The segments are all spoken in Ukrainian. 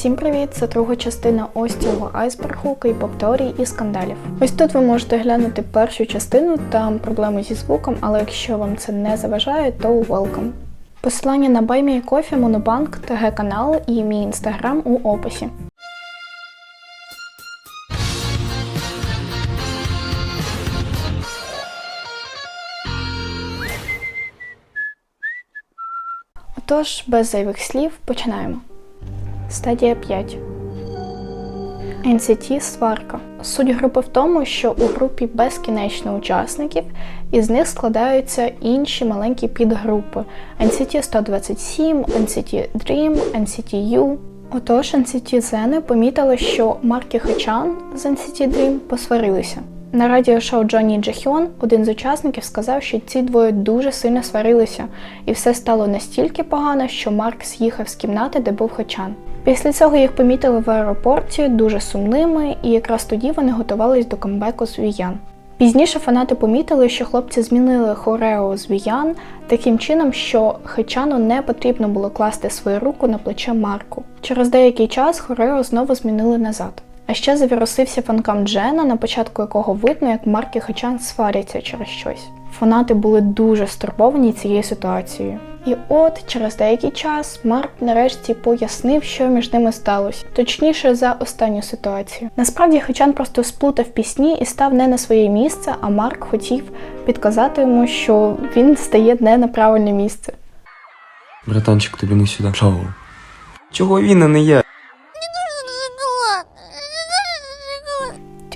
Всім привіт! Це друга частина ось цього айсбергу, кейпоп теорій і скандалів. Ось тут ви можете глянути першу частину, там проблеми зі звуком, але якщо вам це не заважає, то welcome. Посилання на Баймі Кофі, Монобанк, ТГ канал і мій інстаграм у описі. Отож, без зайвих слів починаємо. Стадія 5. NCT сварка. Суть групи в тому, що у групі безкінечно учасників, і з них складаються інші маленькі підгрупи NCT 127, NCT Dream, NCT U. Отож, NCT Zene помітили, що Марк і Хачан з NCT Dream посварилися. На радіошоу Джонні Джахьон один з учасників сказав, що ці двоє дуже сильно сварилися, і все стало настільки погано, що Марк з'їхав з кімнати, де був Хачан. Після цього їх помітили в аеропорті дуже сумними, і якраз тоді вони готувались до камбеку з Віян. Пізніше фанати помітили, що хлопці змінили хорео з Віян таким чином, що Хачану не потрібно було класти свою руку на плече Марку. Через деякий час хорео знову змінили назад. А ще завірусився фанкам Джена, на початку якого видно, як Марк і Хачан сваряться через щось. Фанати були дуже стурбовані цією ситуацією. І от через деякий час Марк нарешті пояснив, що між ними сталося, точніше за останню ситуацію. Насправді Хачан просто сплутав пісні і став не на своє місце, а Марк хотів підказати йому, що він стає не на правильне місце. Братанчик, тобі не сюди. Чого? Чого він а не я?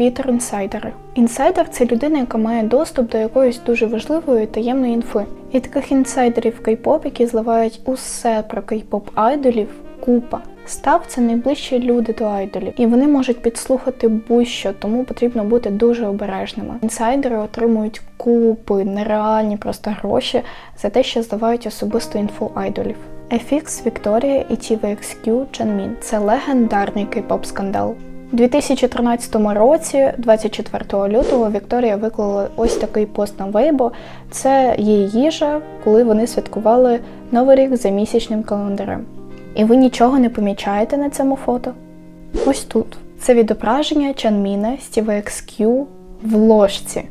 Твіттер інсайдери. Інсайдер це людина, яка має доступ до якоїсь дуже важливої таємної інфи. І таких інсайдерів кей-поп, які зливають усе про кей-поп айдолів, купа. Став це найближчі люди до айдолів, і вони можуть підслухати будь-що, тому потрібно бути дуже обережними. Інсайдери отримують купи, нереальні просто гроші за те, що зливають особисту інфу айдолів. FX, Вікторія і TVXQ Чанмін це легендарний кей-поп скандал. У 2013 році, 24 лютого, Вікторія виклала ось такий пост на Weibo. Це її їжа, коли вони святкували Новий рік за місячним календарем. І ви нічого не помічаєте на цьому фото? Ось тут. Це відображення Чанміна з TVXQ в ложці.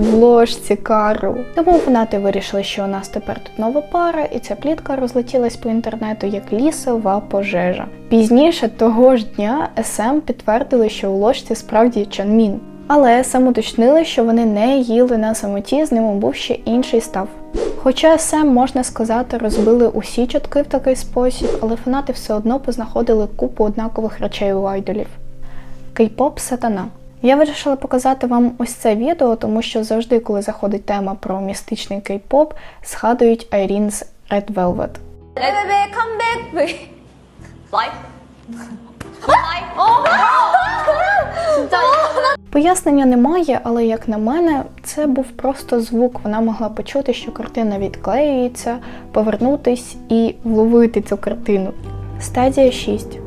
В ложці Карл. Тому фанати вирішили, що у нас тепер тут нова пара, і ця плітка розлетілась по інтернету як лісова пожежа. Пізніше того ж дня СМ підтвердили, що у ложці справді Чанмін. Але СМ уточнили, що вони не їли на самоті, з ними був ще інший став. Хоча СМ, можна сказати, розбили усі чутки в такий спосіб, але фанати все одно познаходили купу однакових речей у айдолів. Кей-поп сатана. Я вирішила показати вам ось це відео, тому що завжди, коли заходить тема про містичний кей-поп, згадують Айрін's Red Velvet. Пояснення немає, але як на мене, це був просто звук. Вона могла почути, що картина відклеюється, повернутись і вловити цю картину. Стадія 6.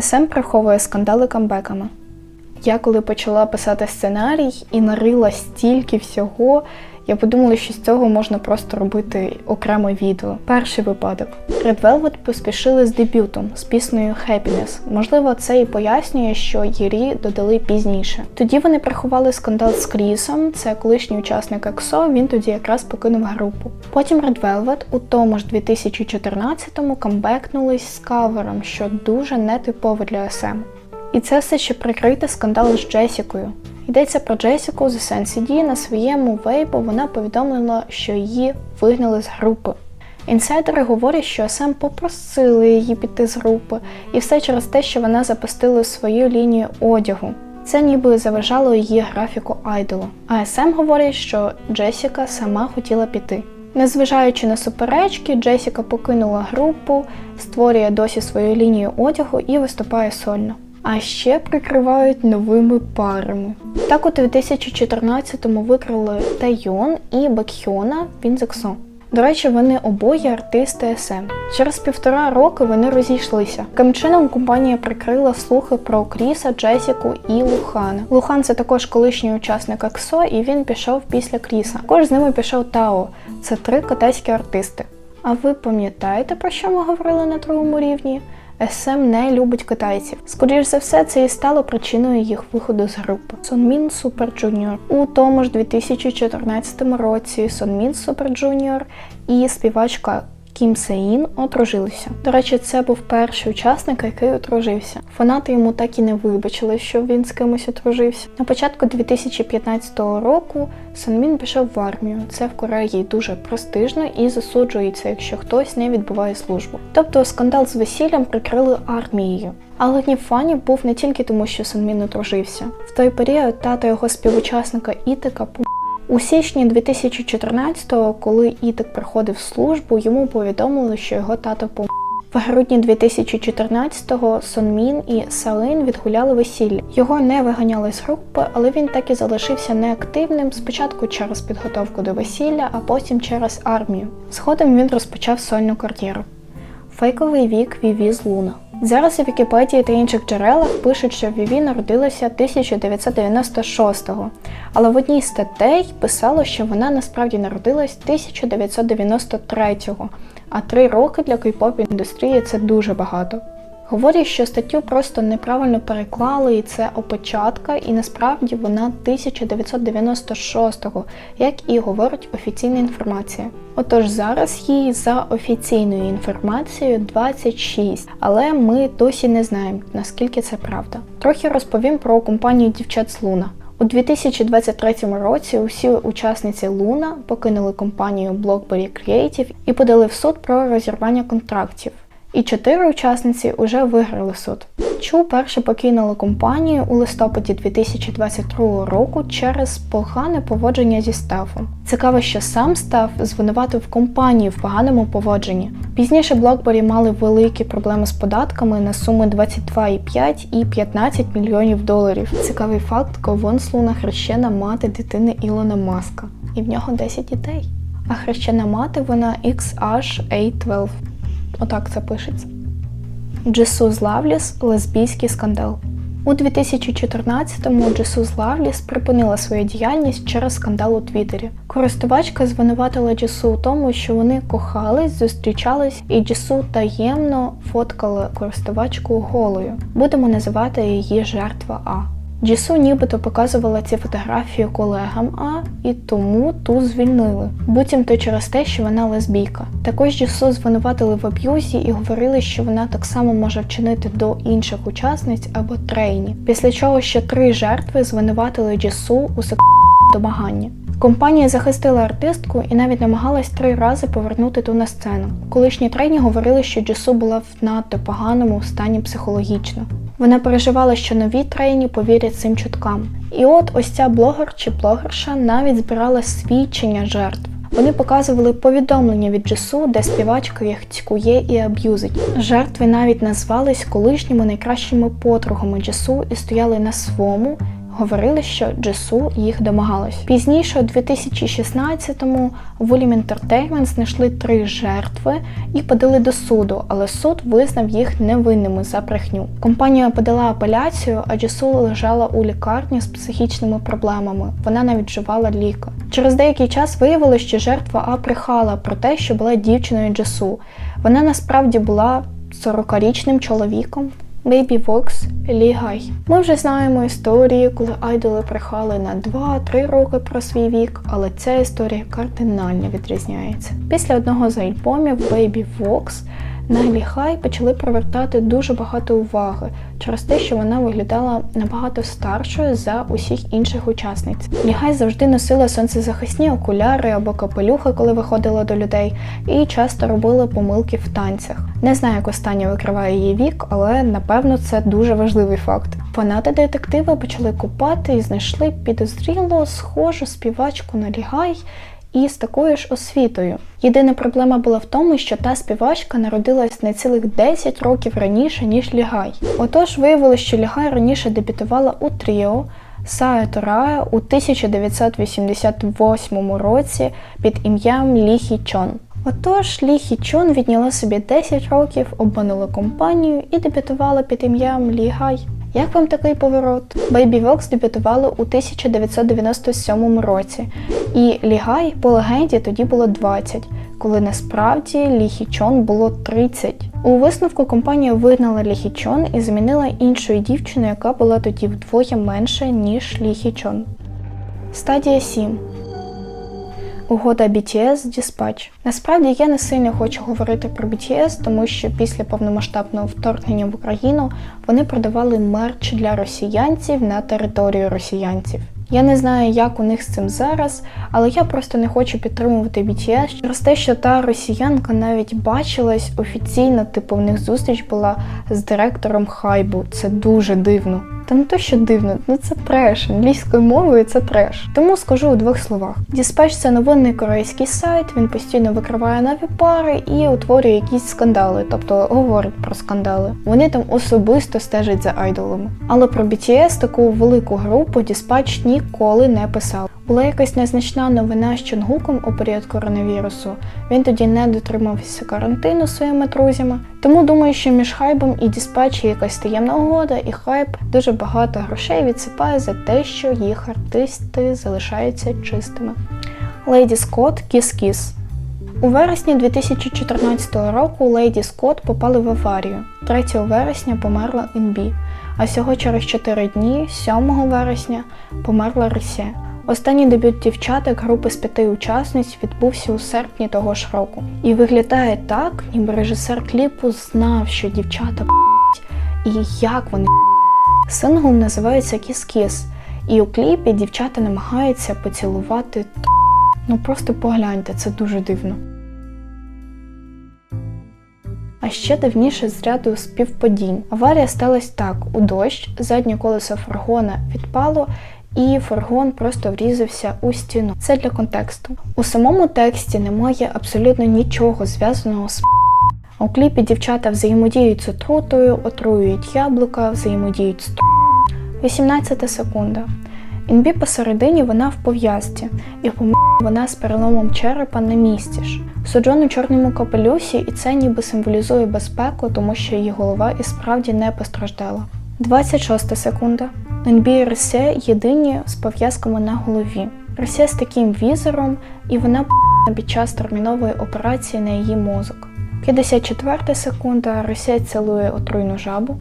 СМ ем приховує скандали камбеками. Я коли почала писати сценарій і нарила стільки всього, я подумала, що з цього можна просто робити окреме відео. Перший випадок. Red Velvet поспішили з дебютом з піснею Happiness. Можливо, це і пояснює, що Єрі додали пізніше. Тоді вони приховали скандал з Крісом, це колишній учасник EXO, він тоді якраз покинув групу. Потім Red Velvet у тому ж 2014-му камбекнулись з кавером, що дуже нетипово для СМ. І це все ще прикрити скандал з Джесікою. Йдеться про Джесіку з SNCD. На своєму вейбу вона повідомила, що її вигнали з групи. Інсайдери говорять, що СМ попросили її піти з групи, і все через те, що вона запустила свою лінію одягу. Це ніби заважало її графіку айдолу. А СМ говорить, що Джесіка сама хотіла піти. Незважаючи на суперечки, Джесіка покинула групу, створює досі свою лінію одягу і виступає сольно. А ще прикривають новими парами. Так у 2014-му викрили Тайон і Бакхьона, він з EXO. До речі, вони обоє артисти СМ. Через півтора роки вони розійшлися. Таким чином компанія прикрила слухи про Кріса, Джесіку і Лухана. Лухан це також колишній учасник ЕКСО, і він пішов після Кріса. Також з ними пішов Тао. Це три китайські артисти. А ви пам'ятаєте, про що ми говорили на другому рівні? СМ не любить китайців. Скоріш за все, це і стало причиною їх виходу з групи. Сонмін Супер Джуніор. У тому ж 2014 році Сонмін Супер Джуніор і співачка Кім Сеїн одружилися. До речі, це був перший учасник, який одружився. Фанати йому так і не вибачили, що він з кимось одружився. На початку 2015 року Сонмін пішов в армію. Це в Кореї дуже престижно і засуджується, якщо хтось не відбуває службу. Тобто скандал з весіллям прикрили армією. Але гнів фанів був не тільки тому, що Сонмін одружився. В той період тато його співучасника Ітика пу- у січні 2014-го, коли Ітик приходив службу, йому повідомили, що його тато помер. В грудні 2014-го Сонмін і Салин відгуляли весілля. Його не виганяли з групи, але він так і залишився неактивним спочатку через підготовку до весілля, а потім через армію. Згодом він розпочав сольну кар'єру. Фейковий вік Віві з Луна. Зараз у Вікіпедії та інших джерелах пишуть, що Віві народилася 1996-го, але в одній статей писало, що вона насправді народилась 1993-го, а три роки для кей-поп індустрії це дуже багато. Говорять, що статтю просто неправильно переклали, і це опечатка, і насправді вона 1996-го, як і говорить офіційна інформація. Отож зараз їй за офіційною інформацією 26, але ми досі не знаємо, наскільки це правда. Трохи розповім про компанію дівчат з Луна. У 2023 році усі учасниці Луна покинули компанію BlockBerry Creative і подали в суд про розірвання контрактів. І чотири учасниці вже виграли суд. Чу перше покинула компанію у листопаді 2022 року через погане поводження зі стафом. Цікаво, що сам стаф звинуватив компанію в поганому поводженні. Пізніше BlackBerry мали великі проблеми з податками на суми 22,5 і 15 мільйонів доларів. Цікавий факт: Ковон Слуна хрещена мати дитини Ілона Маска, і в нього 10 дітей. А хрещена мати вона XH812. Отак це пишеться. Джесус Лавліс лесбійський скандал. У 2014-му Джесус Лавліс припинила свою діяльність через скандал у Твіттері. Користувачка звинуватила Джесу у тому, що вони кохались, зустрічались, і Джесу таємно фоткала користувачку голою. Будемо називати її жертва А. Джісу нібито показувала ці фотографії колегам А, і тому ту звільнили. Буцімто через те, що вона лесбійка. Також Джісу звинуватили в аб'юзі і говорили, що вона так само може вчинити до інших учасниць або трейні. Після чого ще три жертви звинуватили Джісу у сексуальному домаганні. Компанія захистила артистку і навіть намагалась три рази повернути ту на сцену. Колишні трейні говорили, що Джісу була в надто поганому стані психологічно. Вона переживала, що нові трейні повірять цим чуткам. І от ось ця блогер чи блогерша навіть збирала свідчення жертв. Вони показували повідомлення від Джесу, де співачка їх цькує і аб'юзить. Жертви навіть назвались колишніми найкращими подругами Джесу і стояли на своєму. Говорили, що Джесу їх домагалась. Пізніше, у 2016-му, William Entertainment знайшли три жертви і подали до суду, але суд визнав їх невинними за брехню. Компанія подала апеляцію, а Джесу лежала у лікарні з психічними проблемами. Вона навіть вживала ліки. Через деякий час виявилося, що жертва А брехала про те, що була дівчиною Джесу. Вона насправді була 40-річним чоловіком. Baby Vox Лігай. Ми вже знаємо історії, коли айдоли прихали на 2-3 роки про свій вік, але ця історія кардинально відрізняється. Після одного з альбомів Baby Vox на Лі Хай почали привертати дуже багато уваги через те, що вона виглядала набагато старшою за усіх інших учасниць. Лігай завжди носила сонцезахисні окуляри або капелюхи, коли виходила до людей, і часто робила помилки в танцях. Не знаю, як останнє викриває її вік, але напевно це дуже важливий факт. Фанати детективи почали купати і знайшли підозріло схожу співачку на Лігай і з такою ж освітою. Єдина проблема була в тому, що та співачка народилась на цілих 10 років раніше, ніж Лігай. Отож, виявилося, що Лігай раніше дебютувала у тріо Сая Торая у 1988 році під ім'ям Лі Хі Чон. Отож, Лі Хі Чон відняла собі 10 років, обманула компанію і дебютувала під ім'ям Лі Гай. Як вам такий поворот? Baby Vox дебютували у 1997 році, і Лігай по легенді тоді було 20, коли насправді Лі Хічон було 30. У висновку компанія вигнала Лі Хічон і замінила іншою дівчиною, яка була тоді вдвоє менше, ніж Лі Хічон. Стадія 7. Угода BTS Dispatch. Насправді я не сильно хочу говорити про BTS, тому що після повномасштабного вторгнення в Україну вони продавали мерч для росіянців на територію росіянців. Я не знаю, як у них з цим зараз, але я просто не хочу підтримувати BTS через те, що та росіянка навіть бачилась офіційно, типу в них зустріч була з директором Хайбу. Це дуже дивно. Та не то, що дивно, ну це треш. Англійською мовою це треш. Тому скажу у двох словах: Dispatch – це новинний корейський сайт. Він постійно викриває нові пари і утворює якісь скандали, тобто говорить про скандали. Вони там особисто стежать за айдолами. Але про BTS таку велику групу Dispatch ніколи не писав. Була якась незначна новина з Чонгуком у період коронавірусу. Він тоді не дотримався карантину своїми друзями. Тому думаю, що між хайбом і є якась таємна угода, і хайп дуже багато грошей відсипає за те, що їх артисти залишаються чистими. Леді Скотт Kiss у вересні 2014 року Леді Скотт попали в аварію. 3 вересня померла NB, а всього через 4 дні, 7 вересня, померла Ресе. Останній дебют дівчаток групи з п'яти учасниць відбувся у серпні того ж року. І виглядає так, ніби режисер кліпу знав, що дівчата і як вони. Сингл називається Kiss, і у кліпі дівчата намагаються поцілувати. Ну просто погляньте, це дуже дивно. А ще дивніше з ряду співпадінь. Аварія сталася так: у дощ, заднє колесо фургона відпало, і фургон просто врізався у стіну. Це для контексту. У самому тексті немає абсолютно нічого зв'язаного з у кліпі дівчата взаємодіють з отрутою, отруюють яблука, взаємодіють з 18 секунда. Інбі посередині вона в пов'язці, і по вона з переломом черепа на місці ж. Суджон у чорному капелюсі, і це ніби символізує безпеку, тому що її голова і справді не постраждала. 26 секунда. НБ і Ресе єдині з пов'язками на голові. Ресе з таким візером, і вона під час термінової операції на її мозок. 54 секунда. Ресе цілує отруйну жабу.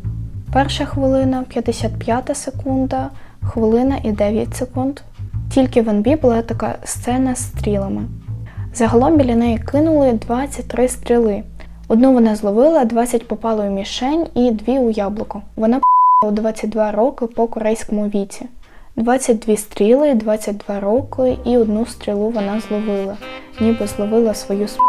Перша хвилина, 55 секунда, хвилина і 9 секунд. Тільки в НБ була така сцена з стрілами. Загалом біля неї кинули 23 стріли. Одну вона зловила, 20 попало у мішень і дві у яблуко. Вона у 22 роки по корейському віці. 22 стріли, 22 роки і одну стрілу вона зловила, ніби зловила свою сп...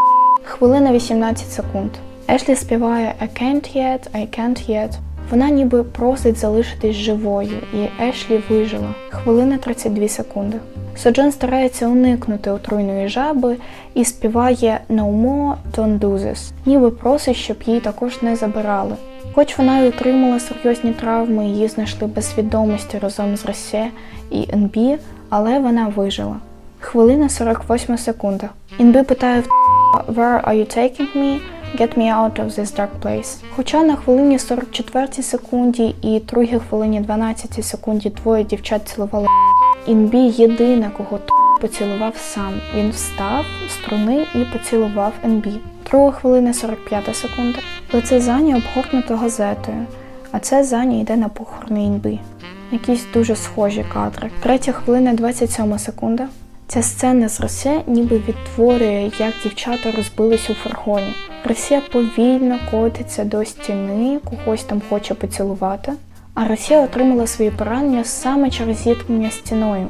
Хвилина 18 секунд. Ешлі співає I can't yet, I can't yet. Вона ніби просить залишитись живою, і Ешлі вижила. Хвилина 32 секунди. Соджон старається уникнути отруйної жаби і співає No more, don't do this, ніби просить, щоб її також не забирали. Хоч вона й отримала серйозні травми, її знайшли без свідомості разом з Росе і НБ, але вона вижила. Хвилина 48 секунда. НБ питає в Where are you taking me? Get me out of this dark place. Хоча на хвилині 44 секунді і другій хвилині 12 секунді двоє дівчат цілували Інбі єдина, кого поцілував сам. Він встав з труни і поцілував Інбі. Друга хвилина 45 секунда. Лице Зані обгорнуто газетою, а це Зані йде на похорони Інбі. Якісь дуже схожі кадри. Третя хвилина 27 секунда. Ця сцена з Росе ніби відтворює, як дівчата розбились у фургоні. Росія повільно котиться до стіни, когось там хоче поцілувати. А Росія отримала свої поранення саме через зіткнення стіною.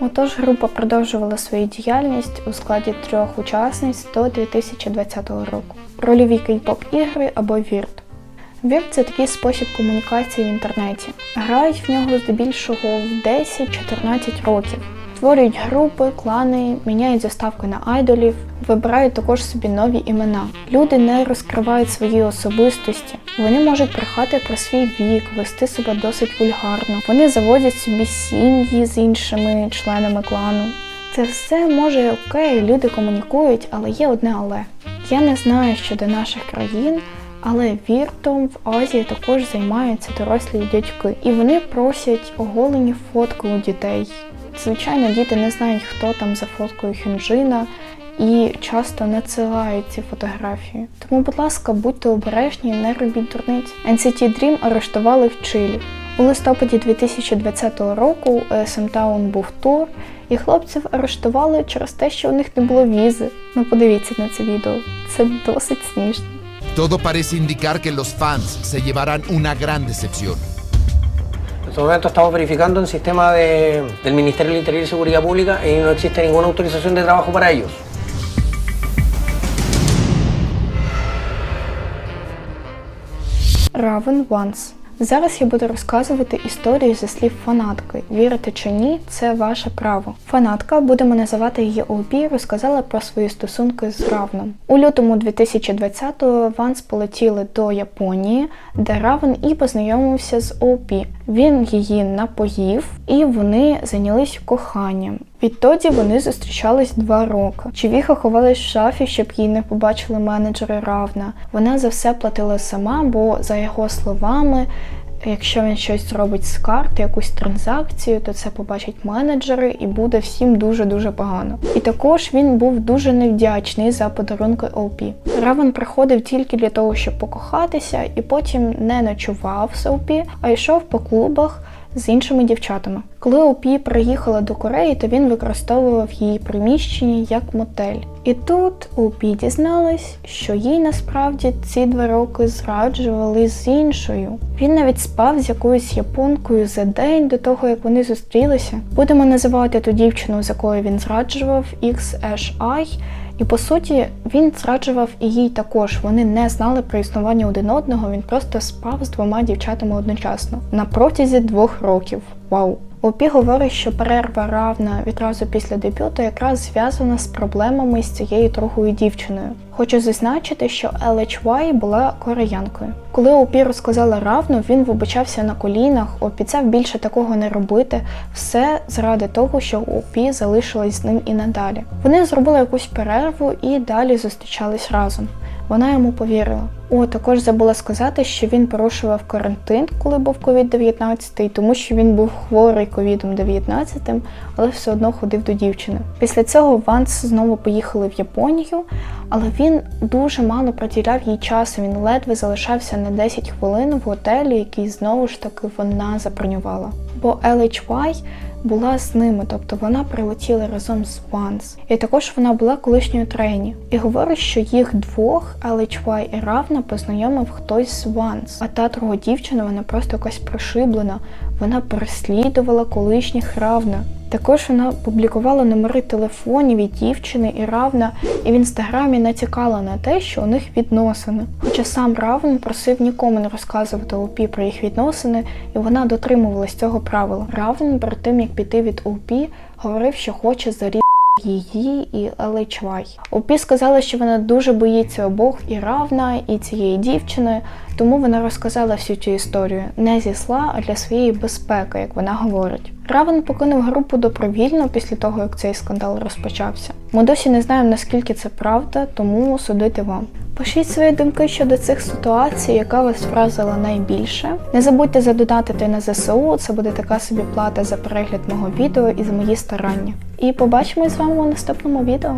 Отож, група продовжувала свою діяльність у складі трьох учасниць до 2020 року. Рольові кей-поп ігри або вірт. Вірт це такий спосіб комунікації в інтернеті. Грають в нього здебільшого в 10-14 років. Створюють групи, клани, міняють заставки на айдолів, вибирають також собі нові імена. Люди не розкривають свої особистості. Вони можуть брехати про свій вік, вести себе досить вульгарно. Вони заводять собі сім'ї з іншими членами клану. Це все може окей, люди комунікують, але є одне але. Я не знаю щодо наших країн, Але віртом в Азії також займаються дорослі дядьки, і вони просять оголені фотки у дітей. Звичайно, діти не знають, хто там за фоткою Хюнджина, і часто надсилають ці фотографії. Тому, будь ласка, будьте обережні, не робіть дурниць. NCT Dream арештували в Чилі. У листопаді 2020 року SM Town був тур, і хлопців арештували через те, що у них не було візи. Ну подивіться на це відео. Це досить смішно. Todo parece indicar que los fans se llevarán una gran decepción. En este momento estamos verificando en sistema de- del Ministerio del Interior y Seguridad Pública y no existe ninguna autorización de trabajo para ellos. Raven Once. Зараз я буду розказувати історію зі слів фанатки. Вірити чи ні, це ваше право. Фанатка, будемо називати її ОБ, розказала про свої стосунки з Равном. У лютому 2020-го Ванс полетіли до Японії, де Равен і познайомився з ОП. Він її напоїв, і вони зайнялись коханням. Відтоді вони зустрічались два роки. Чувіха ховалась в шафі, щоб її не побачили менеджери Равна. Вона за все платила сама, бо за його словами. Якщо він щось зробить з карти, якусь транзакцію, то це побачать менеджери і буде всім дуже-дуже погано. І також він був дуже невдячний за подарунки ОП. Равен приходив тільки для того, щоб покохатися, і потім не ночував з ОП, а йшов по клубах з іншими дівчатами. Коли Опі приїхала до Кореї, то він використовував її приміщення як мотель. І тут Опі дізналась, що їй насправді ці два роки зраджували з іншою. Він навіть спав з якоюсь японкою за день до того, як вони зустрілися. Будемо називати ту дівчину, з якою він зраджував XHI. І по суті, він зраджував і їй також. Вони не знали про існування один одного. Він просто спав з двома дівчатами одночасно на протязі двох років. Вау! Опі говорить, що перерва равна відразу після дебюту якраз зв'язана з проблемами з цією другою дівчиною. Хочу зазначити, що LHY була кореянкою. Коли Опі розказала равну, він вибачався на колінах, обіцяв більше такого не робити. Все заради того, що Опі залишилась з ним і надалі. Вони зробили якусь перерву і далі зустрічались разом. Вона йому повірила. О, також забула сказати, що він порушував карантин, коли був COVID-19, тому що він був хворий COVID-19, але все одно ходив до дівчини. Після цього Ванс знову поїхали в Японію, але він дуже мало приділяв їй часу. Він ледве залишався на 10 хвилин в готелі, який знову ж таки вона забронювала. Бо LHY була з ними, тобто вона прилетіла разом з Ванс. І також вона була колишньою трені. І говорить, що їх двох, але Чвай і Равна, познайомив хтось з Ванс. А та друга дівчина, вона просто якась пришиблена. Вона переслідувала колишніх Равна. Також вона публікувала номери телефонів від дівчини і Равна, і в інстаграмі натякала на те, що у них відносини. Хоча сам Равн просив нікому не розказувати ОПі про їх відносини, і вона дотримувалась цього правила. Равн перед тим як піти від ОПі, говорив, що хоче зарізати її і LHY. Опі сказала, що вона дуже боїться обох і Равна, і цієї дівчини, тому вона розказала всю цю історію не зі сла, а для своєї безпеки, як вона говорить. Равен покинув групу добровільно після того, як цей скандал розпочався. Ми досі не знаємо, наскільки це правда, тому судити вам. Пишіть свої думки щодо цих ситуацій, яка вас вразила найбільше. Не забудьте задонатити на ЗСУ, це буде така собі плата за перегляд мого відео і за мої старання. І побачимось з вами у наступному відео.